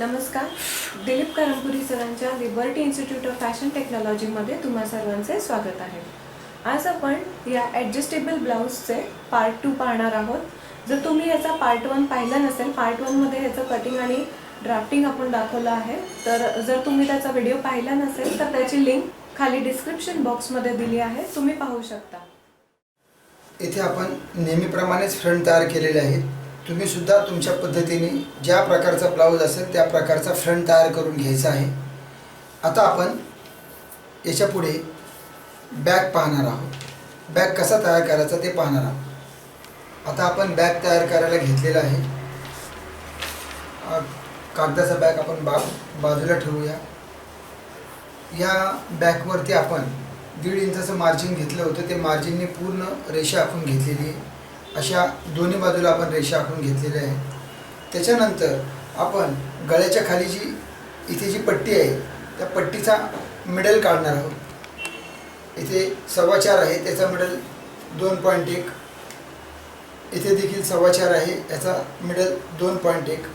नमस्कार. दिलीप करमपुरी सरांच्या liberty institute of fashion टेक्नॉलॉजीमध्ये तुम्हा सर्वांचे स्वागत आहे. आज आपण या ॲडजस्टेबल ब्लाऊजचे पार्ट टू पाहणार आहोत. जर तुम्ही याचा पार्ट वन पाहिला नसेल पार्ट वनमध्ये याचं कटिंग आणि ड्राफ्टिंग आपण दाखवलं आहे. तर जर तुम्ही त्याचा व्हिडिओ पाहिला नसेल तर त्याची लिंक खाली डिस्क्रिप्शन बॉक्समध्ये दिली आहे. तुम्ही पाहू शकता. इथे आपण नेहमीप्रमाणेच फ्रंट तयार केलेले आहेत. तुम्ही सुद्धा तुमच्या पद्धतीने ज्या प्रकारचा ब्लाऊज असेल त्या प्रकारचा फ्रंट तयार करून घ्यायचा आहे. आता आपण याच्यापुढे बॅग पाहणार आहोत. बॅग कसा तयार करायचा ते पाहणार आहोत. आता आपण बॅग तयार करायला घेतलेला आहे. कागदाचा बॅग आपण बा बाजूला ठेवूया. या बॅगवरती आपण दीड इंचाचं मार्जिन घेतलं होतं. ते मार्जिनने पूर्ण रेषा आपण घेतलेली आहे. अशा दोन्ही बाजूला आपण रेषा आखून घेतलेल्या आहे त्याच्यानंतर आपण गळ्याच्या खाली जी इथे जी पट्टी आहे त्या पट्टीचा मिडल काढणार आहोत. इथे सव्वा चार आहे त्याचा मिडल दोन पॉईंट एक. इथे देखील सव्वा चार आहे याचा मिडल दोन पॉईंट एक.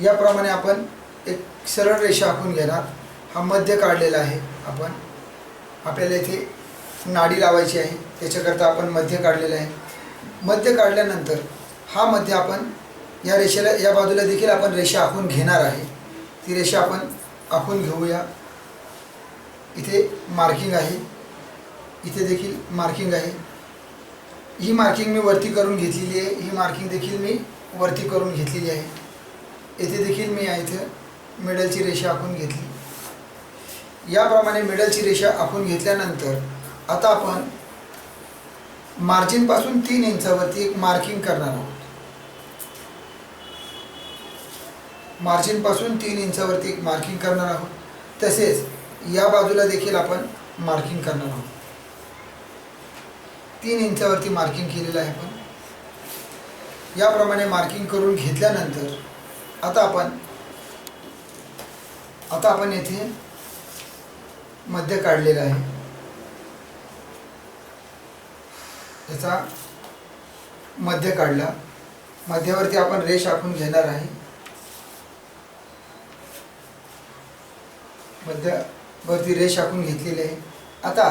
याप्रमाणे आपण एक सरळ रेषा आखून घेणार. हा मध्य काढलेला आहे आपण. आपल्याला इथे नाडी लावायची आहे त्याच्याकरता आपण मध्य काढलेलं आहे. मध्य काढल्यानंतर हा मध्य आपण या रेषेला या बाजूला देखील आपण रेषा आखून घेणार आहे. ती रेषा आपण आखून घेऊया. इथे मार्किंग आहे. इथे देखील मार्किंग आहे. ही मार्किंग मी वरती करून घेतलेली आहे. ही मार्किंग देखील मी वरती करून घेतलेली आहे. येथे देखील मी या इथं मिडलची रेषा आखून घेतली. याप्रमाणे मिडलची रेषा आखून घेतल्यानंतर आता आपण मार्जिनपासून तीन इंचावरती एक मार्किंग करणार आहोत. मार्जिनपासून तीन इंचावरती एक मार्किंग करणार आहोत. तसेच या बाजूला देखील आपण मार्किंग करणार आहोत. तीन इंचावरती मार्किंग केलेलं आहे आपण. याप्रमाणे मार्किंग करून घेतल्यानंतर आता आपण आता आपण येथे मध्य काढलेलं आहे. याचा मध्य काढला. मध्यावरती आपण रेष आखून घेणार आहे. मध्यावरती रेष आखून घेतलेली आहे. आता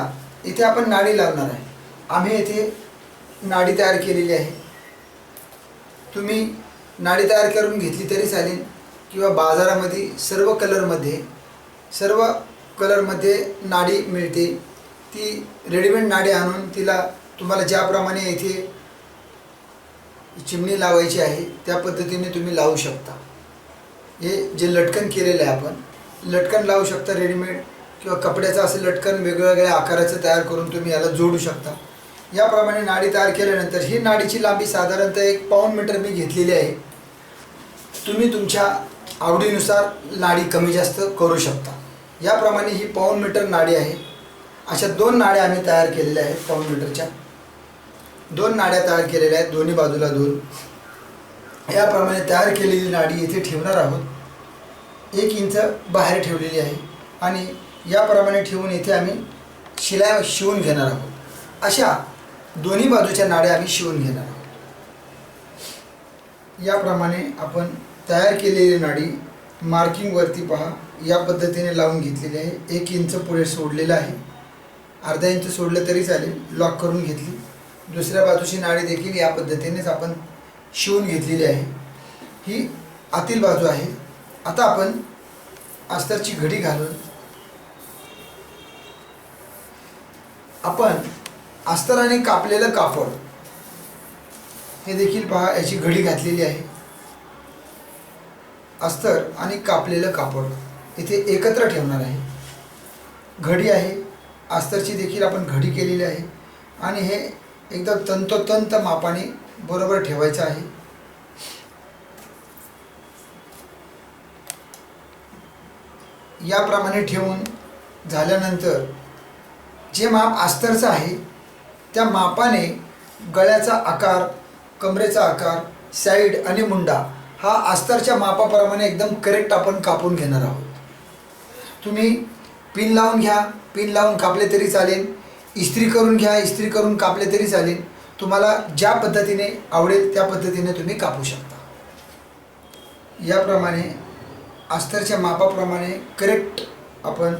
इथे आपण नाडी लावणार आहे. आम्ही येथे नाडी तयार केलेली आहे. तुम्ही नाडी तयार करून घेतली तरी चालेल. किंवा बाजारामध्ये सर्व कलरमध्ये सर्व कलरमध्ये नाडी मिळते. ती रेडीमेड नाडी आणून तिला तुम्हाला ज्याप्रमाणे इथे चिमणी लावायची आहे त्या पद्धतीने तुम्ही लावू शकता. हे जे लटकन केलेलं आहे आपण लटकन लावू शकता रेडीमेड किंवा कपड्याचं असं लटकन वेगवेगळ्या आकाराचं तयार करून तुम्ही याला जोडू शकता. याप्रमाणे नाडी तयार केल्यानंतर ही नाडीची लांबी साधारणतः एक पाऊन मीटर मी घेतलेली आहे. तुम्ही तुमच्या आवडीनुसार नाडी कमी जास्त करू शकता. याप्रमाणे ही पाऊन मीटर नाडी आहे. अशा दोन नाड्या आम्ही तयार केलेल्या आहेत पाऊन मीटरच्या. दोन नाड्या तयार केलेल्या आहेत दोन्ही बाजूला दोन. याप्रमाणे तयार केलेली नाडी येथे ठेवणार आहोत. एक इंच बाहेर ठेवलेली आहे आणि याप्रमाणे ठेवून येथे आम्ही शिलाया शिवून घेणार आहोत. अशा दोन्ही बाजूच्या नाड्या आम्ही शिवून घेणार आहोत. याप्रमाणे आपण तयार केलेली नाडी मार्किंगवरती पहा. या पद्धतीने लावून घेतलेली आहे. एक इंच पुढे सोडलेलं आहे. अर्धा इंच सोडलं तरी चालेल. लॉक करून घेतली. दुसऱ्या बाजूची नाडी देखील या पद्धतीनेच आपण शिवून घेतलेली आहे. ही आतील बाजू आहे. आता आपण अस्तरची घडी घालून आपण अस्तराने कापलेलं कापड हे देखील पहा याची घडी घातलेली आहे. अस्तर आणि कापलेलं कापड इथे एकत्र ठेवणार आहे. घडी आहे. अस्तरची देखील आपण घडी केलेली आहे. आणि हे एकदम तंतोतंत मापाने बरोबर ठेवायचं आहे. याप्रमाणे ठेवून झाल्यानंतर जे माप अस्तरचं आहे त्या मापाने गळ्याचा आकार कमरेचा आकार साईड आणि मुंडा हा अस्तरच्या मापाप्रमाणे एकदम करेक्ट आपण कापून घेणार आहोत. तुम्ही पिन लावून घ्या. पिन लावून कापले तरी चालेल. इस्त्री करून घ्या इस्त्री करून कापले तरी चालेल. तुम्हाला ज्या पद्धतीने आवडेल त्या पद्धतीने तुम्ही कापू शकता. याप्रमाणे अस्तरच्या मापाप्रमाणे करेक्ट आपण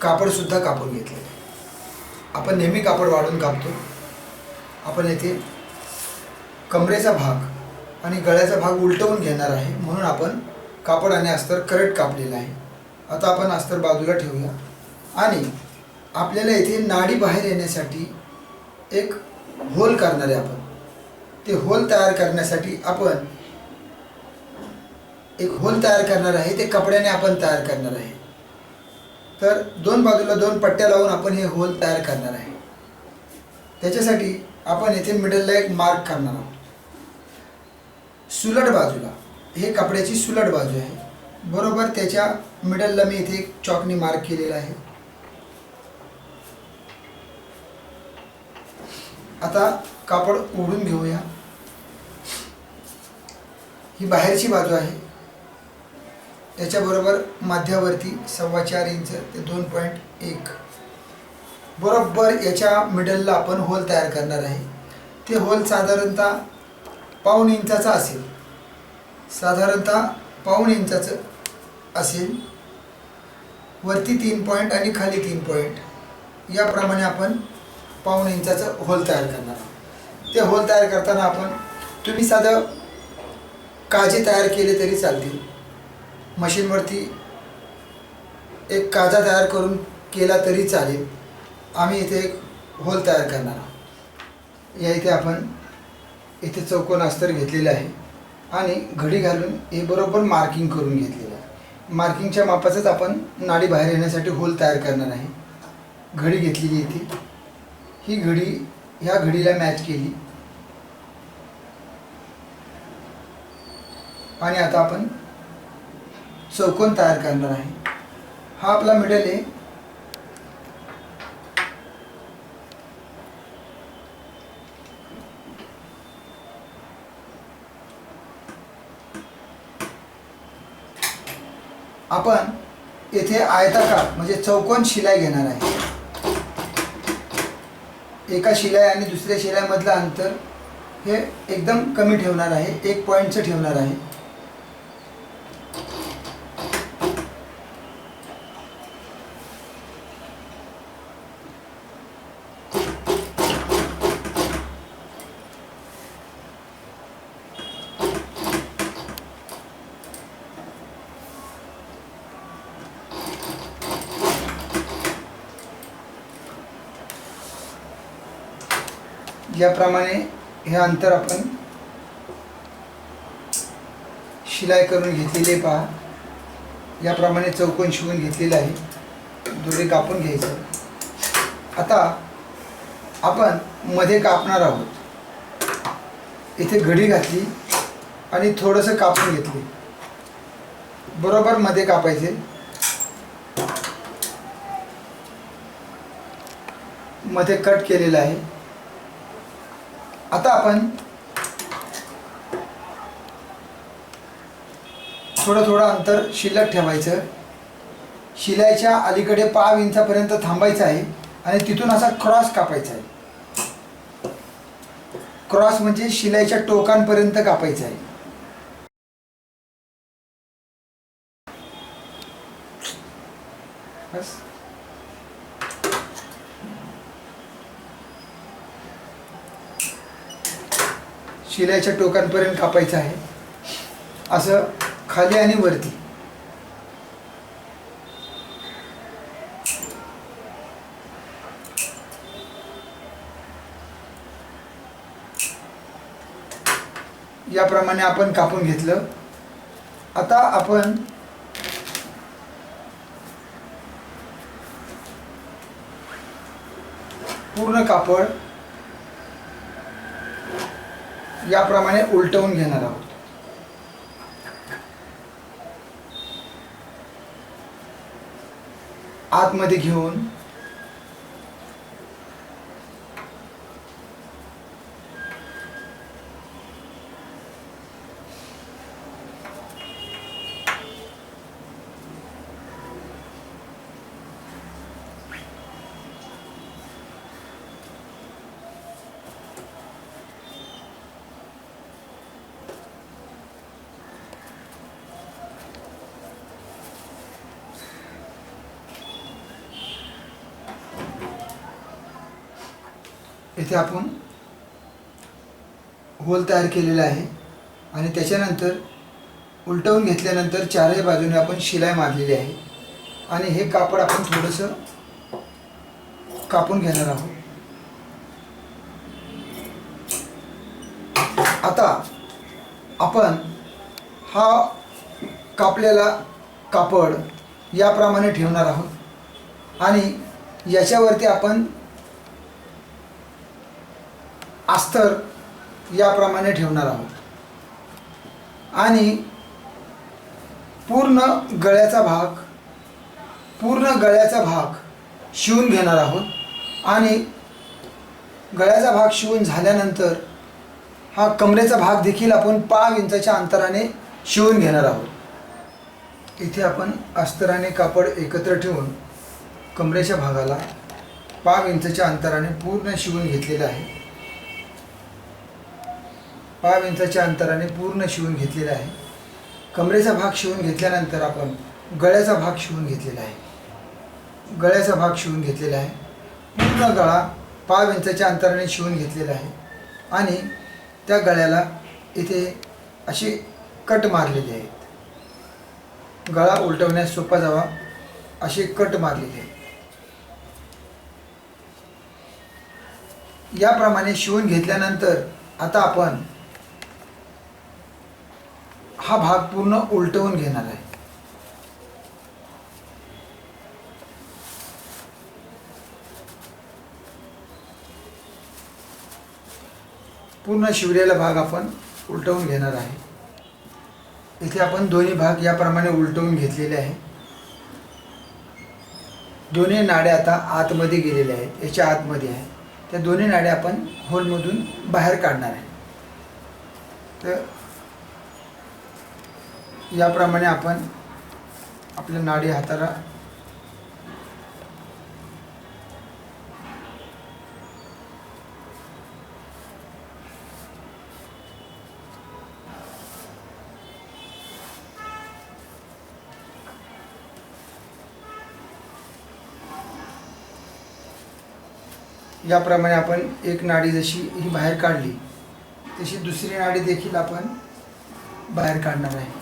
कापडसुद्धा कापून घेतलेलं आहे. आपण नेहमी कापड वाढून कापतो. आपण येथे कमरेचा भाग आणि गळ्याचा भाग उलटवून घेणार आहे म्हणून आपण कापड आणि अस्तर करेक्ट कापलेलं आहे. आता आपण अस्तर बाजूला ठेवूया. आणि आपल्याला येथे नाडी बाहेर येण्यासाठी एक होल करणार आहे आपण. ते होल तयार करण्यासाठी आपण एक होल तयार करणार आहे ते कपड्याने आपण तयार करणार आहे. तर दोन बाजूला दोन पट्ट्या लावून आपण हे होल तयार करणार आहे. त्याच्यासाठी आपण येथे मिडलला एक मार्क करणार आहोत. सुलट बाजूला हे कपड्याची सुलट बाजू आहे. बरोबर त्याच्या मिडलला मी इथे एक चॉकनी मार्क केलेला आहे. आता कापड ओढून घेऊया. ही बाहेरची बाजू आहे. त्याच्याबरोबर माध्यावरती सव्वा चार इंच ते दोन पॉईंट एक. बरोबर याच्या मिडलला आपण होल तयार करणार आहे. ते होल साधारणतः पाऊण इंचाचा असेल. साधारणतः पाऊण इंचाचं असेल. वरती तीन पॉईंट आणि खाली तीन पॉईंट याप्रमाणे आपण पाऊण इंचाचं होल तयार करणार आहोत. ते होल तयार करताना आपण तुम्ही साधं काजे तयार केले तरी चालतील. मशीनवरती एक काजा तयार करून केला तरी चालेल. आम्ही इथे एक होल तयार करणार आहोत. या इथे आपण इथे चौकोन अस्तर घेतलेलं आहे. आणि घडी घालून हे बरोबर मार्किंग करून घेतलेलं आहे. मार्किंगच्या मापाचंच आपण नाडी बाहेर येण्यासाठी होल तयार करणार आहे. घडी घेतलेली इथे ही घडी ह्या घडीला मॅच केली. आणि आता आपण चौकोन तयार करणार आहे. हा आपला मिडल आहे. आपण येथे आयताकार म्हणजे चौकोन शिलाई घेणार आहे. एका शिलाई आणि दुसऱ्या शिलाईमधलं अंतर हे एकदम कमी ठेवणार आहे एक पॉईंटचं ठेवणार आहे. याप्रमाणे हे अंतर आपण शिलाई करून घेतलेले पहा. याप्रमाणे चौकोन शिवून घेतलेलं आहे. दोरे कापून घ्यायचं. आता आपण मध्ये कापणार आहोत. इथे घडी घातली आणि थोडंसं कापून घेतले. बरोबर मध्ये कापायचे. मध्ये कट केलेलं आहे. आता आपण थोडं थोडं अंतर शिल्लक ठेवायचं. शिलाईच्या अलीकडे पाव इंचापर्यंत थांबायचं आहे आणि तिथून असा क्रॉस कापायचा आहे. क्रॉस म्हणजे शिलाईच्या टोकांपर्यंत कापायचं आहे. शिलाच्या टोकांपर्यंत कापायचं आहे. असं खाली आणि वरती. याप्रमाणे आपण कापून घेतलं. आता आपण पूर्ण कापड याप्रमाणे उलटवून घेणार आहोत. आतमध्ये घेऊन इथे आपण होल तयार केलेला आहे आणि त्याच्यानंतर उलटवून घेतल्यानंतर चारही बाजूने आपण शिलाई मारलेली आहे. आणि हे कापड आपण थोडंसं कापून घेणार आहोत. आता आपण हा कापलेला कापड याप्रमाणे ठेवणार आहोत. आणि याच्यावरती आपण अस्तर याप्रमाणे ठेवणार आहोत. आणि पूर्ण गळ्याचा भाग पूर्ण गळ्याचा भाग शिवून घेणार आहोत. आणि गळ्याचा भाग शिवून झाल्यानंतर हा कमरेचा भाग देखील आपण पाव इंचाच्या अंतराने शिवून घेणार आहोत. इथे आपण अस्तराने कापड एकत्र ठेवून कमरेच्या भागाला पाव इंचाच्या अंतराने पूर्ण शिवून घेतलेलं आहे. पाव इंचाच्या अंतराने पूर्ण शिवून घेतलेला आहे. कमरेचा भाग शिवून घेतल्यानंतर आपण गळ्याचा भाग शिवून घेतलेला आहे. गळ्याचा भाग शिवून घेतलेला आहे. पूर्ण गळा पाव इंचाच्या अंतराने शिवून घेतलेला आहे. आणि त्या गळ्याला इथे असे कट मारलेले आहेत. गळा उलटवण्यास सोपा जावा असे कट मारलेले आहेत. याप्रमाणे शिवून घेतल्यानंतर आता आपण हा भाग पूर्ण उलटवून घेणार आहे. पूर्ण शिवलेला भाग आपण उलटवून घेणार आहे. इथे आपण दोन्ही भाग याप्रमाणे उलटवून घेतलेले आहे. दोन्ही नाड्या आता आतमध्ये गेलेल्या आहेत. याच्या आतमध्ये आहे. त्या दोन्ही नाड्या आपण होलमधून बाहेर काढणार आहे. तर याप्रमाणे आपण आपल्या नाडी हाताला याप्रमाणे आपण एक नाडी जशी ही बाहेर काढली तशी दुसरी नाडी देखील आपण बाहेर काढणार आहे.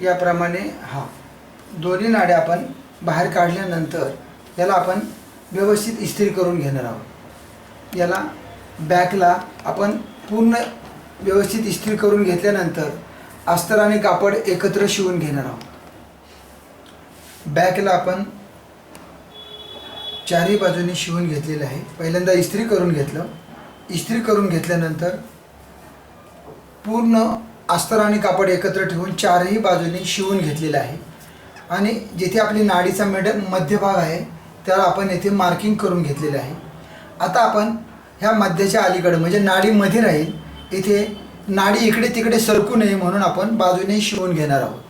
याप्रमाणे हा. दोन्ही नाड्या आपण बाहेर काढल्यानंतर याला आपण व्यवस्थित इस्त्री करून घेणार आहोत. याला बॅकला आपण पूर्ण व्यवस्थित इस्त्री करून घेतल्यानंतर अस्तर आणि कापड एकत्र शिवून घेणार आहोत. बॅकला आपण चारही बाजूनी शिवून घेतलेलं आहे. पहिल्यांदा इस्त्री करून घेतलं. इस्त्री करून घेतल्यानंतर पूर्ण अस्तर आणि कापड एकत्र ठेवून चारही बाजूने शिवून घेतलेलं आहे. आणि जिथे आपली नाडीचा मेड मध्यभाग आहे त्याला आपण येथे मार्किंग करून घेतलेलं आहे. आता आपण ह्या मध्याच्या अलीकडे म्हणजे नाडीमध्ये राहील इथे नाडी इकडे तिकडे सरकू नये म्हणून आपण बाजूने शिवून घेणार आहोत.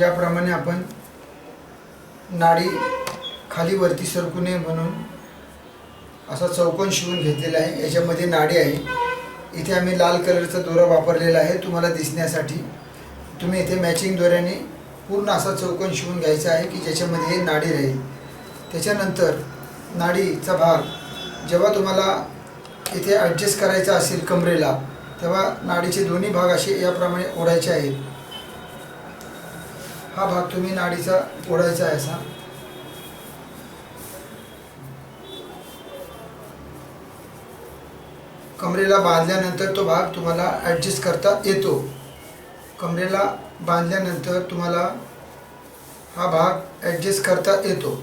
याप्रमाणे आपण नाडी खाली वरती सरकू नये म्हणून असा चौकोन शिवून घेतलेला आहे. याच्यामध्ये नाडी आहे. इथे आम्ही लाल कलरचा दोरा वापरलेला आहे तुम्हाला दिसण्यासाठी. तुम्ही इथे मॅचिंग दोऱ्याने पूर्ण असा चौकोन शिवून घ्यायचा आहे की ज्याच्यामध्ये हे नाडी राहील. त्याच्यानंतर नाडीचा भाग जेव्हा तुम्हाला इथे ॲडजस्ट करायचा असेल कमरेला तेव्हा नाडीचे दोन्ही भाग असे याप्रमाणे ओढायचे आहेत. हा भाग तुम्ही नाडीचा ओढायचा आहे असा. कमरेला बांधल्यानंतर तो भाग तुम्हाला ॲडजस्ट करता येतो. कमरेला बांधल्यानंतर तुम्हाला हा भाग ॲडजस्ट करता येतो.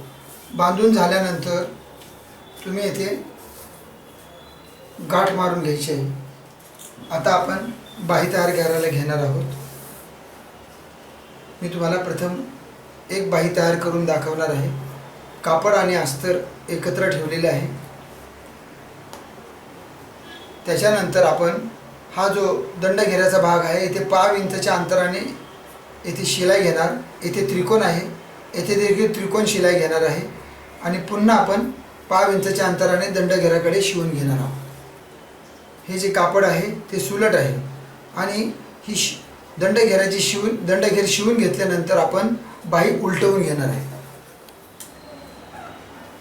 बांधून झाल्यानंतर तुम्ही येथे गाठ मारून घ्यायची. आहे आता आपण बाही तयार करायला घेणार आहोत. मी तुम्हाला प्रथम एक बाही तयार करून दाखवणार आहे. कापड आणि अस्तर एकत्र ठेवलेले आहे. त्याच्यानंतर आपण हा जो दंडघेऱ्याचा भाग आहे येथे पाव इंचच्या अंतराने येथे शिलाई घेणार. येथे त्रिकोण आहे. येथे देखील त्रिकोण शिलाई घेणार आहे. आणि पुन्हा आपण पाव इंचच्या अंतराने दंडघेऱ्याकडे शिवून घेणार आहोत. हे जे कापड आहे ते सुलट आहे. आणि ही शि दंडघेऱ्याची शिवून दंडघेर शिवून घेतल्यानंतर आपण बाही उलटवून घेणार आहे.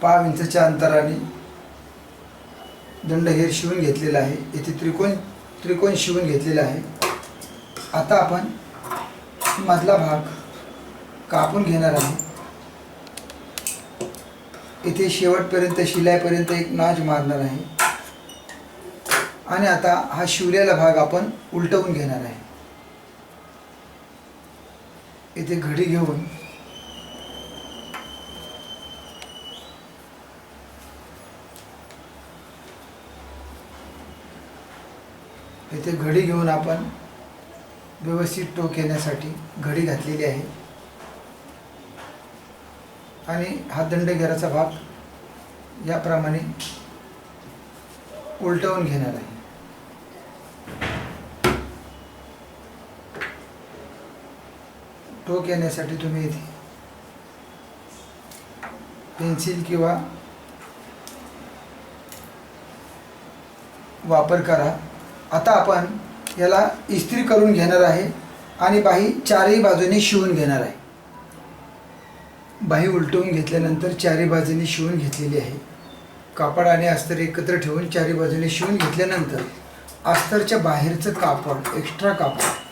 पाव इंचच्या अंतराने दंडघेर शिवून घेतलेला आहे. येथे त्रिकोण त्रिकोण शिवून घेतलेला आहे. आता आपण मधला भाग कापून घेणार आहे. इथे शेवटपर्यंत शिलाईपर्यंत एक नाच मारणार आहे. आणि आता हा शिवलेला भाग आपण उलटवून घेणार आहे. इथे घडी घेऊन इथे घडी घेऊन आपण व्यवस्थित टोक येण्यासाठी घडी घातलेली आहे. आणि हा दंडघेराचा भाग याप्रमाणे उलटवून घेणार आहे. टोक येण्यासाठी तुम्ही इथे पेन्सिल किंवा वापर करा. आता आपण याला इस्त्री करून घेणार आहे आणि बाही चारही बाजूने शिवून घेणार आहे. बाही उलटवून घेतल्यानंतर चारही बाजूने शिवून घेतलेली आहे. कापड आणि अस्तर एकत्र ठेवून चारही बाजूने शिवून घेतल्यानंतर अस्तरच्या बाहेरचं कापड एक्स्ट्रा कापड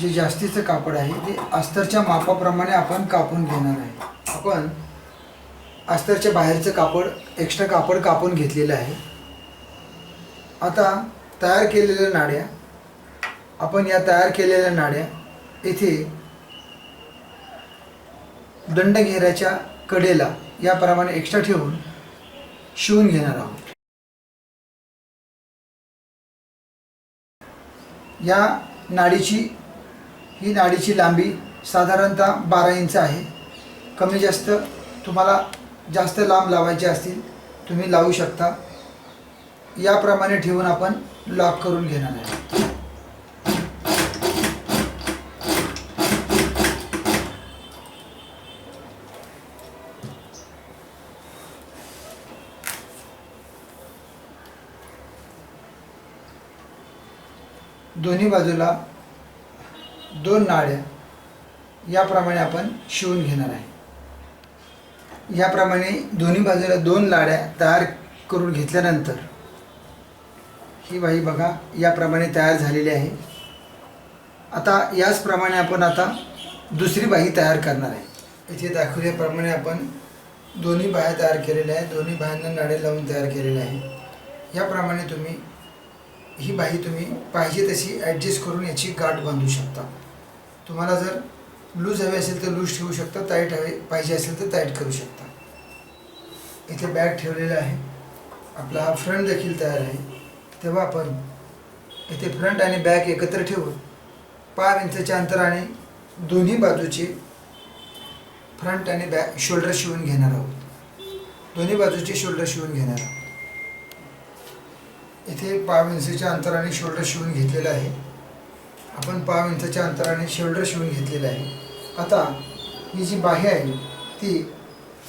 जे जास्तीचं कापड आहे ते अस्तरच्या मापाप्रमाणे आपण कापून घेणार आहे. आपण अस्तरच्या बाहेरचं कापड एक्स्ट्रा कापड कापून घेतलेलं आहे. आता तयार केलेल्या नाड्या आपण या तयार केलेल्या नाड्या येथे दंडघेऱ्याच्या कडेला याप्रमाणे एक्स्ट्रा ठेवून शिवून घेणार आहोत. या नाडीची ही नाडीची लांबी साधारणतः बारा इंच आहे. कमी जास्त तुम्हाला जास्त लांब लावायचे असतील तुम्ही लावू शकता. याप्रमाणे ठेवून आपण लॉक करून घेणार आहे दोन्ही बाजूला दोन नाड्या याप्रमाणे आपण शिवून घेणार आहे. याप्रमाणे दोन्ही बाजूला दोन लाड्या तयार करून घेतल्यानंतर ही बाई बघा याप्रमाणे तयार झालेली आहे. आता याचप्रमाणे आपण आता दुसरी बाही तयार करणार आहे. इथे दाखवल्याप्रमाणे आपण दोन्ही बाह्या तयार केलेल्या आहेत दोन्ही बाह्यांना नाडे लावून तयार केलेले आहे याप्रमाणे तुम्ही ही बाही तुम्ही पाहिजे तशी ॲडजस्ट करून याची गाठ बांधू शकता. तुम्हाला जर लूज हवे असेल तर लूज ठेवू शकता टाईट हवे पाहिजे असेल तर टाईट करू शकता. इथे बॅग ठेवलेला आहे. आपला हा फ्रंट देखील तयार आहे. तेव्हा आपण इथे फ्रंट आणि बॅग एकत्र ठेवून पाच इंचाच्या अंतराने दोन्ही बाजूचे फ्रंट आणि बॅक शोल्डर शिवून घेणार आहोत. दोन्ही बाजूचे शोल्डर शिवून घेणार आहोत. इथे पाव इंचाच्या अंतराने शोल्डर शिवून घेतलेलं आहे. आपण पाव इंचच्या अंतराने शोल्डर शिवून घेतलेलं आहे. आता ही जी बाही आहे ती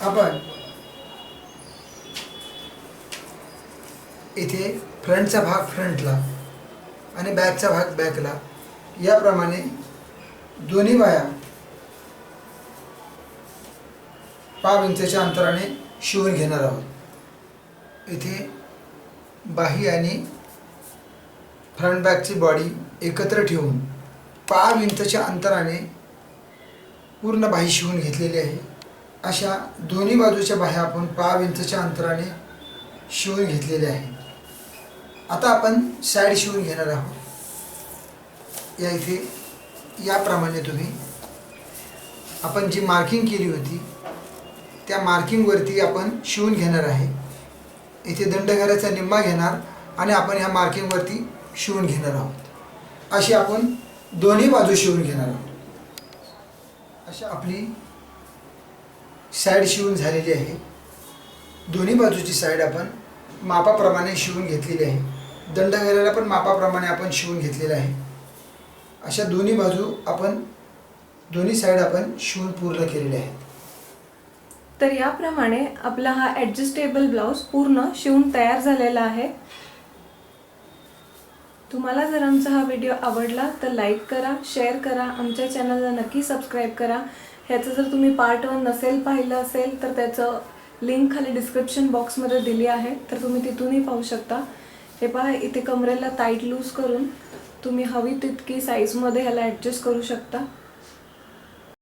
आपण इथे फ्रंटचा भाग फ्रंटला आणि बॅकचा भाग बॅकला याप्रमाणे दोन्ही बाया पाव इंचाच्या अंतराने शिवून घेणार आहोत. इथे बाही आणि फ्रंट बॅकची बॉडी एकत्र ठेवून पाच इंचच्या अंतराने पूर्ण बाही शिवून घेतलेली आहे. अशा दोन्ही बाजूच्या बाह्या आपण पाव इंचच्या अंतराने शिवून घेतलेल्या आहे आता आपण साईड शिवून घेणार आहोत. या इथे याप्रमाणे तुम्ही आपण जी मार्किंग केली होती त्या मार्किंगवरती आपण शिवून घेणार आहे. इथे दंडघराचा निम्मा घेणार आणि आपण ह्या मार्किंगवरती शिवून घेणार आहोत. अशी आपण दोन्ही बाजू शिवून घेणार आहोत. अशा आपली साईड शिवून झालेली आहे. दोन्ही बाजूची साईड आपण मापाप्रमाणे शिवून घेतलेली आहे. दंड घालायला पण मापाप्रमाणे आपण शिवून घेतलेलं आहे. अशा दोन्ही बाजू आपण दोन्ही साईड आपण शिवून पूर्ण केलेले आहेत. तर याप्रमाणे आपला हा ॲडजस्टेबल ब्लाऊज पूर्ण शिवून तयार झालेला आहे. तुम्हाला जर आमचा हा व्हिडिओ आवडला तर लाईक करा शेअर करा आमच्या चॅनलला नक्की सबस्क्राईब करा. ह्याचं जर तुम्ही पार्ट वन नसेल पाहिलं असेल तर त्याचं लिंक खाली डिस्क्रिप्शन बॉक्समध्ये दिली आहे. तर तुम्ही तिथूनही पाहू शकता. हे पहा इथे कमरेला टाईट लूज करून तुम्ही हवी तितकी साईजमध्ये ह्याला ॲडजस्ट करू शकता.